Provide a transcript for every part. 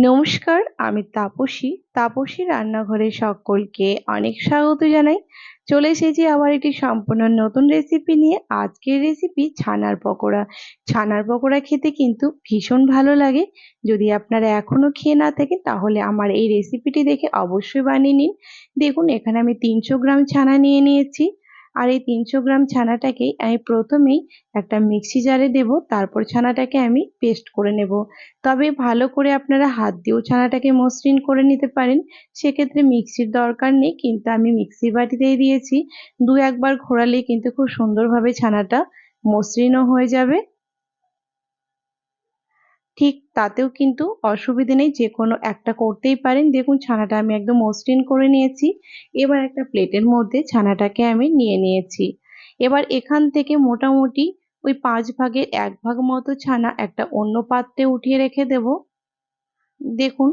নমস্কার, আমি তাপসী। তাপসী রান্নাঘরে সকলকে অনেক স্বাগত জানাই। চলে এসেছি আবার একটি সম্পূর্ণ নতুন রেসিপি নিয়ে। আজকের রেসিপি ছানার পকোড়া। ছানার পকোড়া খেতে কিন্তু ভীষণ ভালো লাগে। যদি আপনারা এখনও খেয়ে না থাকেন, তাহলে আমার এই রেসিপিটি দেখে অবশ্যই বানিয়ে নিন। দেখুন, এখানে আমি তিনশো গ্রাম ছানা নিয়ে নিয়েছি। আর এই তিনশো গ্রাম ছানাটাকে আমি প্রথমেই একটা মিক্সি জারে দেব, তারপর ছানাটাকে আমি পেস্ট করে নেব। তবে ভালো করে আপনারা হাত দিয়েও ছানাটাকে মসৃণ করে নিতে পারেন। সেক্ষেত্রে মিক্সির দরকার নেই, কিন্তু আমি মিক্সির বাটিতেই দিয়েছি। দু একবার ঘোরালে কিন্তু খুব সুন্দরভাবে ছানাটা মসৃণও হয়ে যাবে। ঠিক তাতেও কিন্তু অসুবিধে নেই, যে কোনো একটা করতেই পারেন। দেখুন ছানাটা আমি একদম মসৃণ করে নিয়েছি। এবার একটা প্লেটের মধ্যে ছানাটাকে আমি নিয়ে নিয়েছি। এবার এখান থেকে মোটামুটি ওই পাঁচ ভাগের এক ভাগ মতো ছানা একটা অন্য পাত্রে উঠিয়ে রেখে দেব। দেখুন,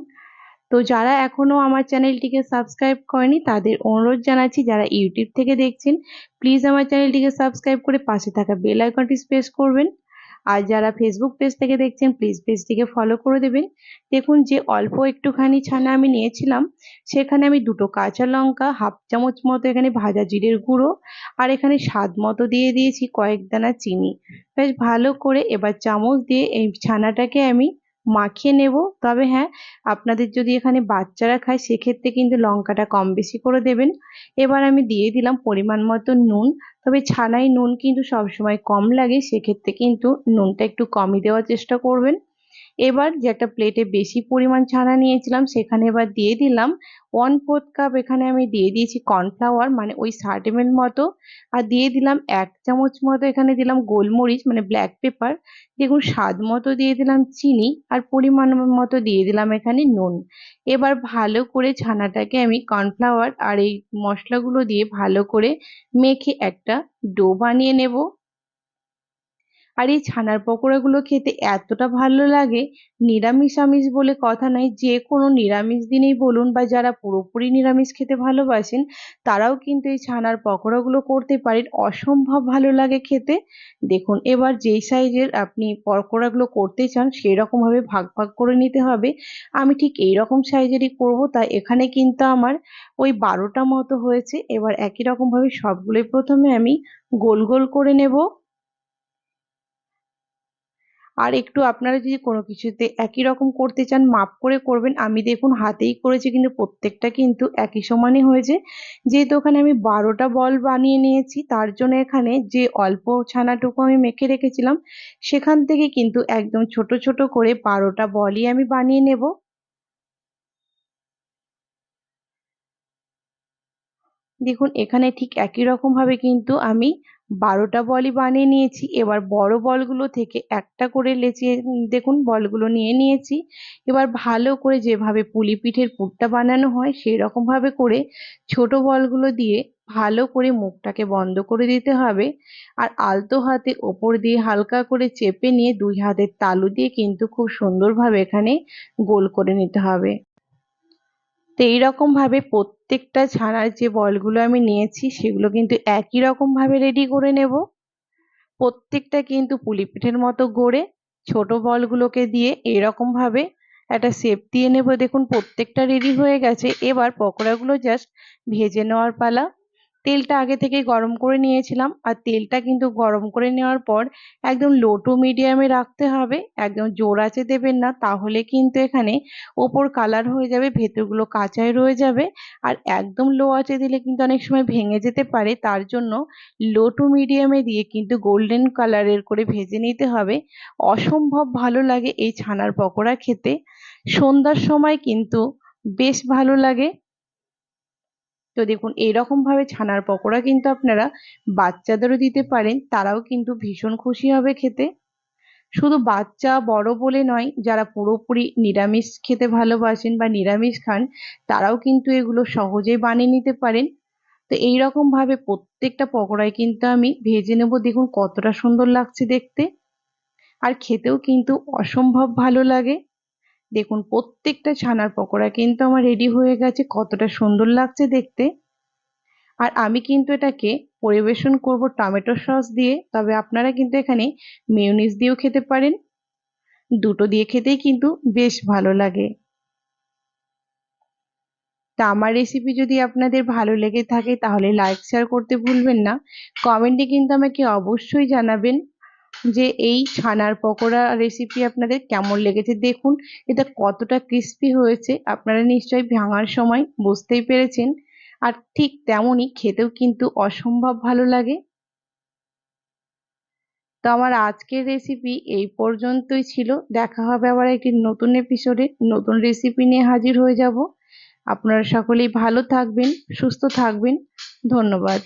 তো যারা এখনও আমার চ্যানেলটিকে সাবস্ক্রাইব করেনি, তাদের অনুরোধ জানাচ্ছি, যারা ইউটিউব থেকে দেখছেন, প্লিজ আমার চ্যানেলটিকে সাবস্ক্রাইব করে পাশে থাকা বেল আইকনটি প্রেস করবেন। আর যারা ফেসবুক পেজ থেকে দেখছেন প্লিজ পেজটিকে ফলো করে দেবেন। দেখুন যে অল্প একটুখানি ছানা আমি নিয়েছিলাম, সেখানে আমি দুটো কাঁচা লঙ্কা, হাফ চামচ মতো এখানে ভাজা জিরের গুঁড়ো, আর এখানে স্বাদ মতো দিয়ে দিয়েছি কয়েক দানা চিনি। বেশ ভালো করে এবার চামচ দিয়ে এই ছানাটাকে আমি মাখিয়ে নেব। তবে হ্যাঁ আপনাদের যদি এখানে বাচ্চারা খায়, সেক্ষেত্রে কিন্তু লঙ্কাটা কম বেশি করে দেবেন। এবার আমি দিয়ে দিলাম পরিমাণ মতো নুন। তবে ছানায় নুন কিন্তু সবসময় কম লাগে, সেক্ষেত্রে কিন্তু নুনটা একটু কমই দেওয়ার চেষ্টা করবেন। এবার যে একটা প্লেটে বেশি পরিমাণ ছানা নিয়েছিলাম, সেখানে এবার দিয়ে দিলাম। ওয়ান ফোর্থ কাপ এখানে আমি দিয়ে দিয়েছি কর্নফ্লাওয়ার মানে ওই ষাট মতো। আর দিয়ে দিলাম এক চামচ মতো এখানে দিলাম গোলমরিচ মানে ব্ল্যাক পেপার দেখুন, স্বাদ মতো দিয়ে দিলাম চিনি, আর পরিমাণ মতো দিয়ে দিলাম এখানে নুন। এবার ভালো করে ছানাটাকে আমি কর্নফ্লাওয়ার আর এই মশলাগুলো দিয়ে ভালো করে মেখে একটা ডো বানিয়ে নেব। আর এই ছানার পকোড়াগুলো খেতে এতটা ভালো লাগে, নিরামিষ আমিষ বলে কথা নয়, যে কোনো নিরামিষ দিনেই বলুন বা যারা পুরোপুরি নিরামিষ খেতে ভালোবাসেন, তারাও কিন্তু এই ছানার পকোড়াগুলো করতে পারেন, অসম্ভব ভালো লাগে খেতে। দেখুন, এবার যেই সাইজের আপনি পকোড়াগুলো করতে চান সেই রকমভাবে ভাগ ভাগ করে নিতে হবে। আমি ঠিক এই রকম সাইজেরই করব তাই এখানে কিন্তু আমার ওই বারোটা মতো হয়েছে। এবার একই রকমভাবে সবগুলোই প্রথমে আমি গোল গোল করে নেব। আর একটু আপনারা যদি কোনো কিছুতে একই রকম করতে চান মাপ করে করবেন। আমি দেখুন হাতেই করেছি, কিন্তু প্রত্যেকটা কিন্তু একই সমানই হয়েছে। যেহেতু ওখানে আমি বারোটা বল বানিয়ে নিয়েছি, তার জন্য এখানে যে অল্প ছানাটুকু আমি মেখে রেখেছিলাম, সেখান থেকে কিন্তু একদম ছোট ছোট করে বারোটা বলই আমি বানিয়ে নেব। দেখুন, এখানে ঠিক একই রকমভাবে কিন্তু আমি বারোটা বলই বানিয়ে নিয়েছি। এবার বড় বলগুলো থেকে একটা করে লেচিয়ে, দেখুন, বলগুলো নিয়ে নিয়েছি। এবার ভালো করে যেভাবে পুলি পিঠের পুরটা বানানো হয় সেই রকমভাবে করে ছোট বলগুলো দিয়ে ভালো করে মুখটাকে বন্ধ করে দিতে হবে। আর আলতো হাতে ওপর দিয়ে হালকা করে চেপে নিয়ে দুই হাতের তালু দিয়ে কিন্তু খুব সুন্দরভাবে এখানে গোল করে নিতে হবে। তো এইরকমভাবে প্রত্যেকটা ছানার যে বলগুলো আমি নিয়েছি, সেগুলো কিন্তু একই রকমভাবে রেডি করে নেব। প্রত্যেকটা কিন্তু পুলি পিঠের মতো গড়ে ছোট বলগুলোকে দিয়ে এরকমভাবে একটা শেপ দিয়ে নেব। দেখুন, প্রত্যেকটা রেডি হয়ে গেছে। এবার পকোড়াগুলো জাস্ট ভেজে নেওয়ার পালা। তেলটা আগে থেকে গরম করে নিয়েছিলাম। আর তেলটা কিন্তু গরম করে নেওয়ার পর একদম লো টু মিডিয়ামে রাখতে হবে। একদম জোর আছে দেবেন না, তাহলে কিন্তু এখানে ওপর কালার হয়ে যাবে, ভেতরগুলো কাঁচাই রয়ে যাবে। আর একদম লো আঁচে দিলে কিন্তু অনেক সময় ভেঙে যেতে পারে, তার জন্য লো টু মিডিয়ামে দিয়ে কিন্তু গোল্ডেন কালারের করে ভেজে নিতে হবে। অসম্ভব ভালো লাগে এই ছানার পকোড়া খেতে। সন্ধ্যার সময় কিন্তু বেশ ভালো লাগে। তো দেখুন এইরকমভাবে ছানার পকোড়া কিন্তু আপনারা বাচ্চাদেরও দিতে পারেন, তারাও কিন্তু ভীষণ খুশি হবে খেতে। শুধু বাচ্চা বড় বলে নয়, যারা পুরোপুরি নিরামিষ খেতে ভালোবাসেন বা নিরামিষ খান, তারাও কিন্তু এগুলো সহজেই বানিয়ে নিতে পারেন। তো এইরকমভাবে প্রত্যেকটা পকোড়ায় কিন্তু আমি ভেজে নেব, দেখুন কতটা সুন্দর লাগছে দেখতে। আর খেতেও কিন্তু অসম্ভব ভালো লাগে। দেখুন, প্রত্যেকটা ছানার পকোড়া কিন্তু আমার রেডি হয়ে গেছে। কতটা সুন্দর লাগছে দেখতে। আর আমি কিন্তু এটাকে পরিবেশন করব টমেটো সস দিয়ে। তবে আপনারা কিন্তু এখানে মেয়নিজ দিয়েও খেতে পারেন। দুটো দিয়ে খেতেই কিন্তু বেশ ভালো লাগে। তা আমার রেসিপি যদি আপনাদের ভালো লেগে থাকে, তাহলে লাইক শেয়ার করতে ভুলবেন না। কমেন্টে কিন্তু আমাকে অবশ্যই জানাবেন। যে এই ছানার পকোড়া রেসিপি আপনাদের কেমন লেগেছে দেখুন। এটা কতটা ক্রিস্পি হয়েছে আপনারা নিশ্চয়ই ভাঙার সময় বুঝতেই পেরেছেন। আর ঠিক তেমনই খেতেও কিন্তু অসম্ভব ভালো লাগে। তো আমার আজকের রেসিপি এই পর্যন্তই ছিল। দেখা হবে আবার একটি নতুন এপিসোডে নতুন রেসিপি নিয়ে হাজির হয়ে যাব। আপনারা সকলেই ভালো থাকবেন, সুস্থ থাকবেন। ধন্যবাদ।